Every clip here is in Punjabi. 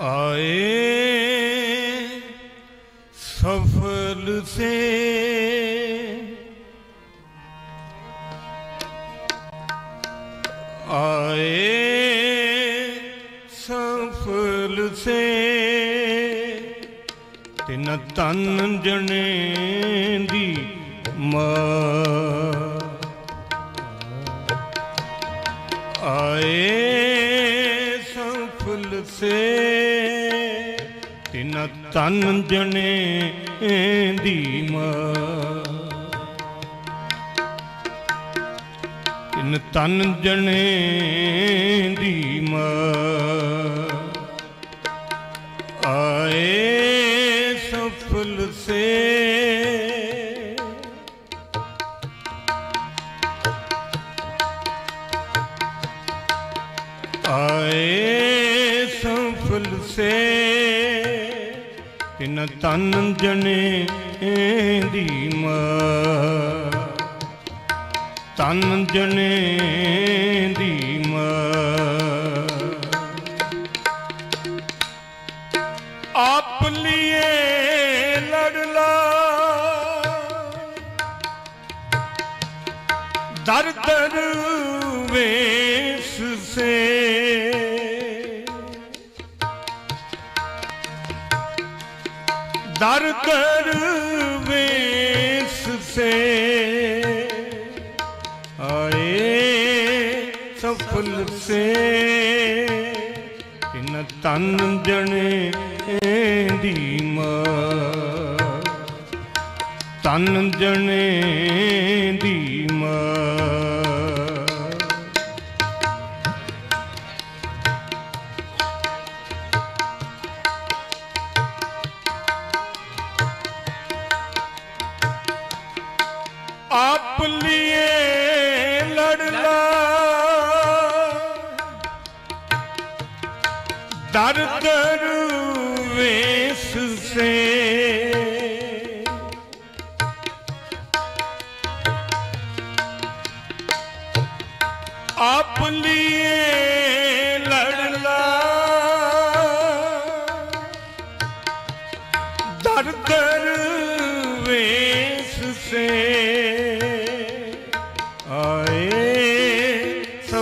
ਆਏ ਸਫਲ ਸੇ। ਆਏ ਸਫਲ ਸੇ। ਤਿਨ ਤਨ ਜਣੇ ਦੀ ਮਾਂ। ਆਏ ਸਫਲ ਸੇ। ਤਿਨ ਤਨ ਜਣੇ ਦੀ ਮਾਂ। ਤਿਨ ਤਨ ਜਣੇ ਦੀ ਮਾਂ। ਆਏ ਸਫਲ ਸੇ। ਆਏ ਸਫਲ ਸੇ। ਤਿਨ ਤਨ ਜਨੇ ਦੀ ਮਾਂ ਤਨ ਜਨੇ ਦੀ ਮਾਂ ਆਪ ਲੀਏ ਲੜਲਾ ਦਰ ਦਰ ਵੇਸ ਸੇ। ਦਰ ਦਰ ਵੇਸ ਸੇ ਆਏ ਸਫਲ ਸੇ ਤਿਨ ਤਨ ਜਣੇ ਦੀ ਮਾਂ ਤਨ ਜਣੇ ਦੀ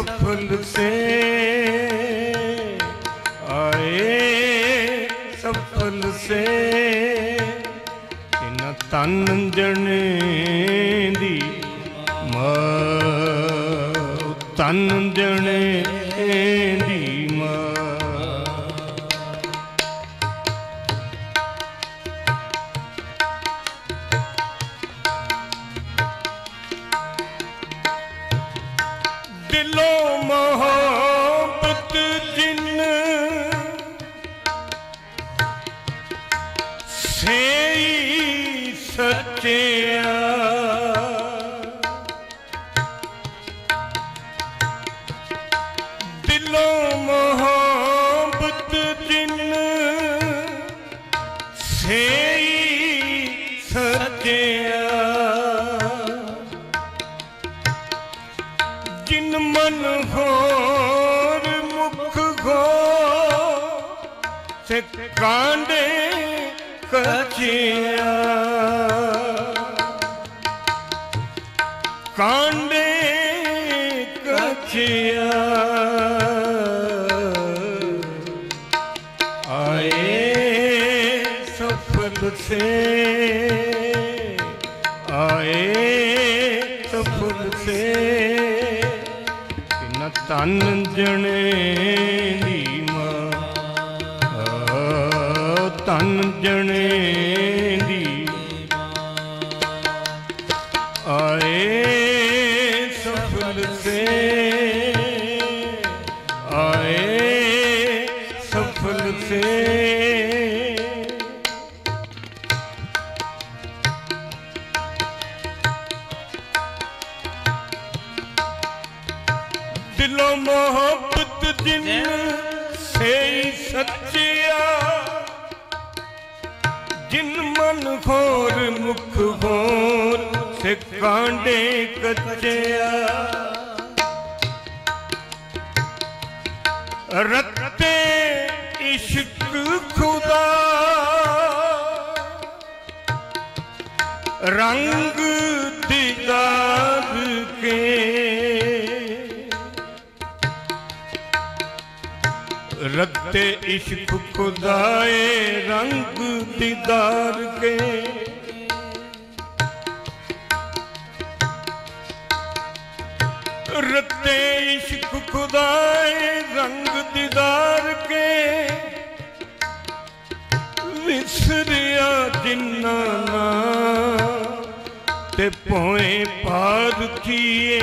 ਆਏ ਸਫਲ ਸੇ ਆਏ ਸਫਲ ਸੇ ਇਨ ਤਨ ਜਣੇ ਸੱਚਿਆ। ਦਿਲੋਂ ਮੁਹੱਬਤ ਜਿਨ ਸੇਈ ਸੱਚਿਆ। ਜਿਨ ਮਨ ਹੋਰ ਮੁਖ ਗੋ ਸੇ ਕਾਂਡੇ ਕਚਿਆ। ਕਾਂਡੇ ਕਚਿਆ। ਆਏ ਸਫਲ ਸੇ। ਆਏ ਸਫਲ ਸੇ। ਕਿਨ ਤਨ ਜਣੇ ਮੁਹੱਬਤ ਦਿਨ ਸੇਈ ਸੱਚਿਆ, ਜਿਨ ਮਨ ਖੋਰ ਮੁਖ ਹੋਰ ਸੇ ਕਾਂਡੇ ਕੱਚਿਆ। ਰਤੇ ਇਸ਼ਕ ਖੁਦਾ, ਰੰਗ रखते इश्क खुदाए रंग दीदार के रखते इश्क खुदाए रंग दीदार के विसरिया जिन्ना ते पोए पार किए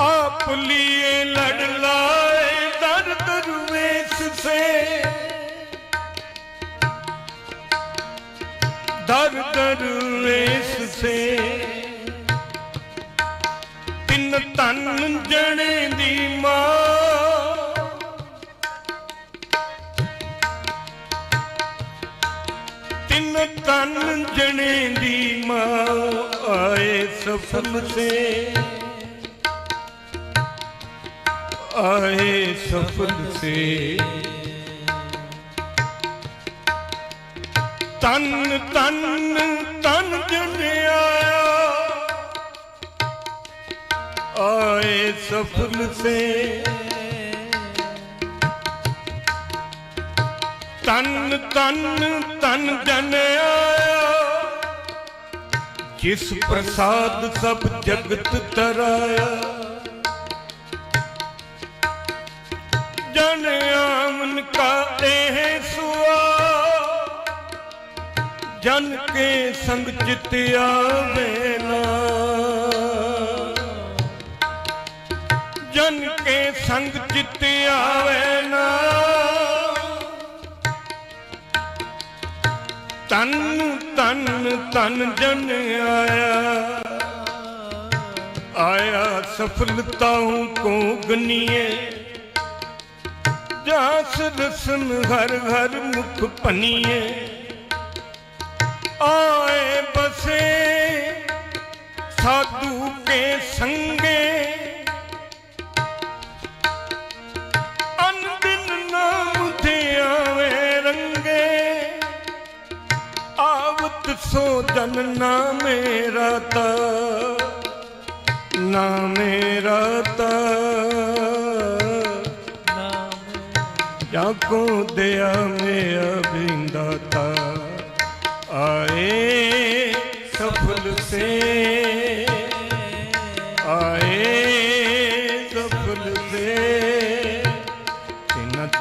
आप ली ਦਰ ਦਰਵੇਸ਼ ਤਿੰਨ ਤਨ ਜਣੇ ਦੀ ਮਾਂ। ਤਿੰਨ ਤਨ ਜਣੇ ਦੀ ਮਾਂ ਆਏ ਸਫਲ ਸੇ। ਆਏ ਸਫਲ ਸੇ। ਤਨ ਤਨ ਤਨ ਜਣੇ ਆਏ ਸਫਲ ਸੇ। ਤਨ ਤਨ ਤਨ ਜਨ ਆਇਆ। ਜਿਸ ਪ੍ਰਸਾਦ ਸਭ ਜਗਤ ਤਰਾਇਆ। ਜਨ ਕੇ ਸੰਗ ਚਿਤ ਆਵੇ ਨਾ। ਜਨ ਕੇ ਸੰਗ ਚਿਤ ਆਵੇ ਨਾ। ਤਨ ਤਨ ਤਨ ਜਨ ਆਇਆ। ਆਇਆ ਸਫਲਤਾਉਂ ਕੋ ਗਨੀਏ। ਜਾਸ ਰਸਨ ਹਰ ਹਰ ਮੁਖ ਪਨੀਏ ਆਏ ਬਸੇ ਸਾਧੂ ਕੇ ਸੰਗੇ। ਅਨੰਦਿਨ ਨਾਮ ਤੇ ਆਵੇ ਰੰਗੇ। ਆਵਤ ਸੋ ਜਨ ਨਾ ਮੇਰਾ ਤਾ ਨਾ ਮੇਰਾ ਤਾ ਜਾਂ ਕੋ ਦਿਆ ਮੇਰਾ ਬਿੰਦਾ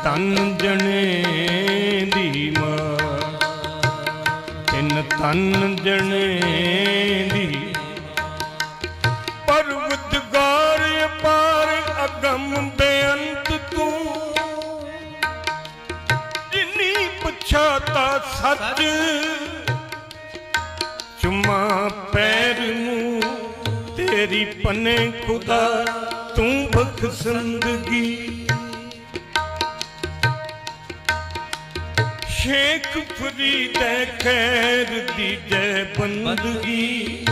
ਤਨ ਜਣੇ ਦੀ ਮਾਂ। ਤਿੰਨ ਤਨ ਜਣੇ ਦੀ ਪਰਵਤਗਾਰ ਪਾਰ ਅਗੰਮ ਬੇਅੰਤ ਤੂੰ। ਜਿਨੀ ਪਛਾਤਾ ਸੱਚ। ਚੁਮਾ ਪੈਰ ਨੂੰ ਤੇਰੀ ਪਨੇ ਖੁਦਾ ਤੂੰ ਬਖਸ਼ੰਦਗੀ ਸ਼ੇਖ ਫਰੀਦ ਖੈਰ ਦੀ ਜੈ ਬੰਦਗੀ।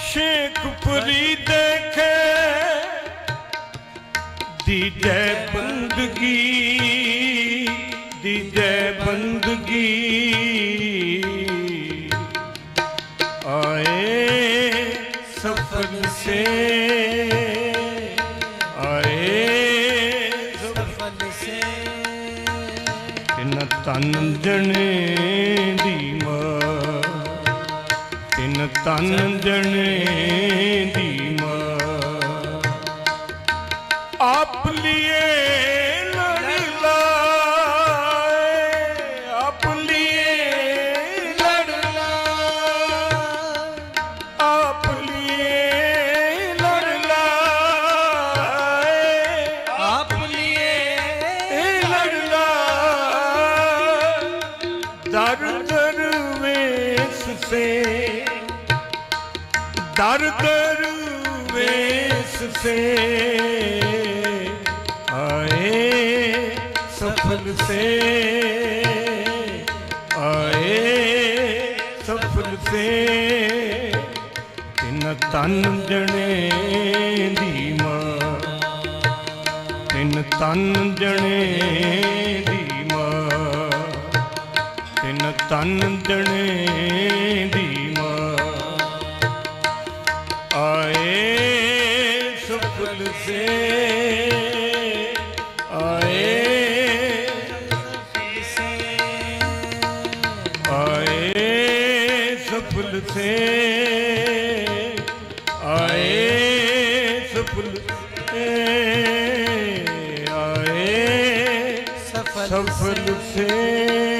ਸ਼ੇਖ ਫਰੀਦ ਖੈਰ ਦੀ ਜੈ ਬੰਦਗੀ, ਦੀ ਜੈ ਬੰਦਗੀ। ਤਨ ਜਣੇ ਦੀ ਮਾਂ। ਤਿੰਨ ਤਨ ਜਣੇ ਦੀ ਦਰ ਦਰ ਸੇ ਆਏ ਸਫਲ ਸੇ, ਆਏ ਸਫਲ ਸੇ। ਤਿੰਨ ਤਨ ਜਣੇ ਦੀ ਮਾਂ, ਤਿੰਨ ਤਨ ਜਣੇ ਦੀ ਮਾਂ, ਤਿੰਨ ਤਨ ਜਣੇ ਦੀ ਸੁਫਲ ਸੇ ਆਏ। ਆਏ ਸਫਲ ਸੇ। ਆਏ ਸਫਲ ਸੇ। ਆਏ ਸਫਲ ਸਫਲ ਸੇ।